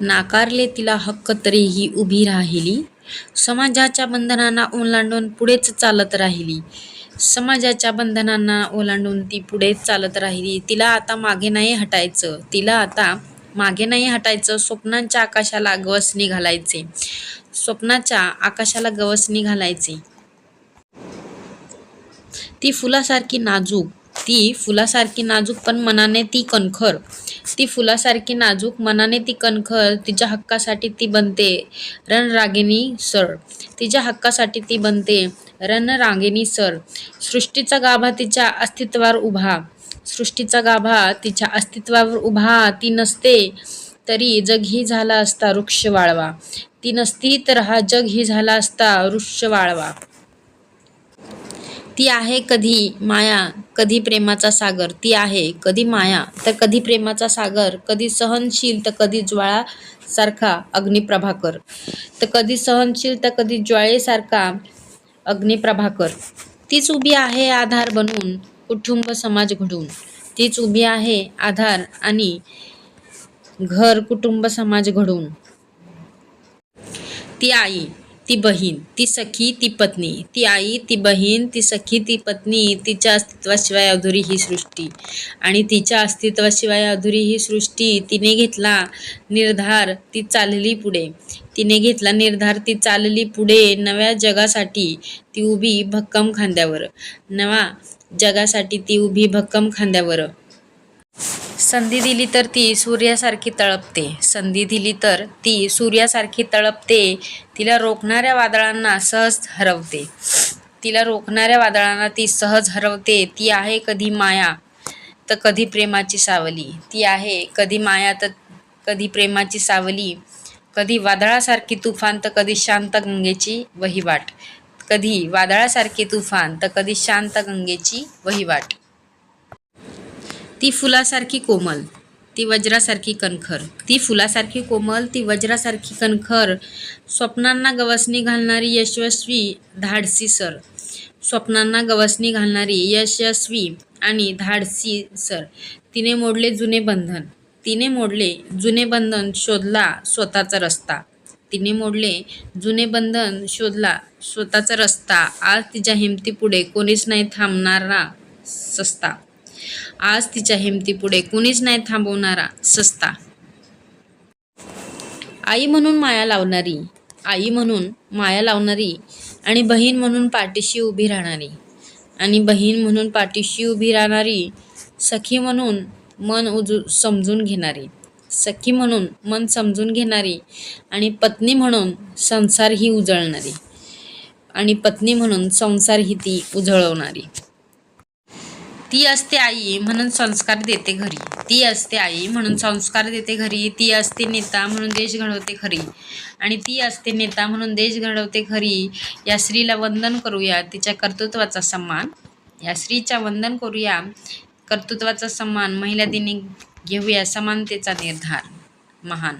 नाकारले तिला हक्क तरीही उभी राहिली. समाजाच्या बंधनांना ओलांडून पुढेच चालत राहिली. समाजाच्या बंधनांना ओलांडून ती पुढेच चालत राहिली. तिला आता मागे नाही हटायचं. तिला आता मागे नाही हटायचं. स्वप्नांच्या आकाशाला गवसणी घालायचे. स्वप्नाच्या आकाशाला गवसणी घालायचे. ती फुलासारखी नाजूक ती फुलासारखी नाजूक पण मनाने ती कणखर. ती फुलासारखी नाजूक मनाने ती कणखर तिच्या हक्कासाठी ती बनते रणरागिणी सर. तिच्या हक्कासाठी ती बनते रणरागिणी सर. सृष्टीचा गाभा तिच्या अस्तित्वावर उभा. सृष्टीचा गाभा तिच्या अस्तित्वावर उभा. ती नसते तरी जगही झाला असता वृक्ष वाळवा. ती नसती तर हा जग ही झाला असता वृक्ष वाळवा. ती आहे कधी माया कधी प्रेमाचा सागर. ती आहे कधी माया तर कधी प्रेमाचा सागर कधी सहनशील तर कधी ज्वाळासारखा अग्निप्रभाकर. तर कधी सहनशील तर कधी ज्वाळेसारखा अग्निप्रभाकर. तीच उभी आहे आधार बनून कुटुंब समाज घडून. तीच उभी आहे आधार आणि घर कुटुंब समाज घडून. ती आई ती बहीण ती सखी ती पत्नी ती आई ती बहीण ती सखी ती पत्नी तिच्या अस्तित्वाशिवाय अधुरी ही सृष्टी. आणि तिच्या अस्तित्वाशिवाय अधुरी ही सृष्टी तिने घेतला निर्धार ती चालली पुढे. तिने घेतला निर्धार ती चालली पुढे नव्या जगासाठी ती उभी भक्कम खांद्यावर. नवा जगासाठी ती उभी भक्कम खांद्यावर. संधी दिली तर ती सूर्यासारखी तळपते. संधी दिली तर ती सूर्यासारखी तळपते. तिला रोखणाऱ्या वादळांना सहज हरवते. तिला रोखणाऱ्या वादळांना ती सहज हरवते. ती आहे कधी माया तर कधी प्रेमाची सावली. ती आहे कधी माया तर कधी प्रेमाची सावली. कधी वादळासारखी तुफान तर कधी शांत गंगेची वहिवाट. कधी वादळासारखी तुफान तर कधी शांत गंगेची वहिवाट. ती फुलासारखी कोमल ती वज्रासारखी कणखर. ती फुलासारखी कोमल ती वज्रासारखी कणखर. स्वप्नांना गवसणी घालणारी यशस्वी धाडसी सर. स्वप्नांना गवसणी घालणारी यशस्वी आणि धाडसी सर. तिने मोडले जुने बंधन. तिने मोडले जुने बंधन शोधला स्वतःचा रस्ता. तिने मोडले जुने बंधन शोधला स्वतःचा रस्ता. आज तिच्या हिमतीपुढे कोणीच नाही थांबणारा सस्ता. आज तिच्या हिमतीपुढे कुणीच नाही थांबवणारा सस्ता. आई म्हणून माया लावणारी आई म्हणून माया लावणारी आणि बहीण म्हणून पाठीशी उभी राहणारी आणि बहीण म्हणून पाठीशी उभी राहणारी सखी म्हणून मन उजू समजून घेणारी सखी म्हणून मन समजून घेणारी आणि पत्नी म्हणून संसार ही उजळणारी आणि पत्नी म्हणून संसार ही ती उजळवणारी. ती असते आई म्हणून संस्कार देते घरी. ती असते आई म्हणून संस्कार देते घरी. ती असते नेता म्हणून देश घडवते खरी. आणि ती असते नेता म्हणून देश घडवते खरी. या स्त्रीला वंदन करूया तिच्या कर्तृत्वाचा सन्मान. या स्त्रीच्या वंदन करूया कर्तृत्वाचा सन्मान. महिला दिनी घेऊया समानतेचा निर्धार. महान.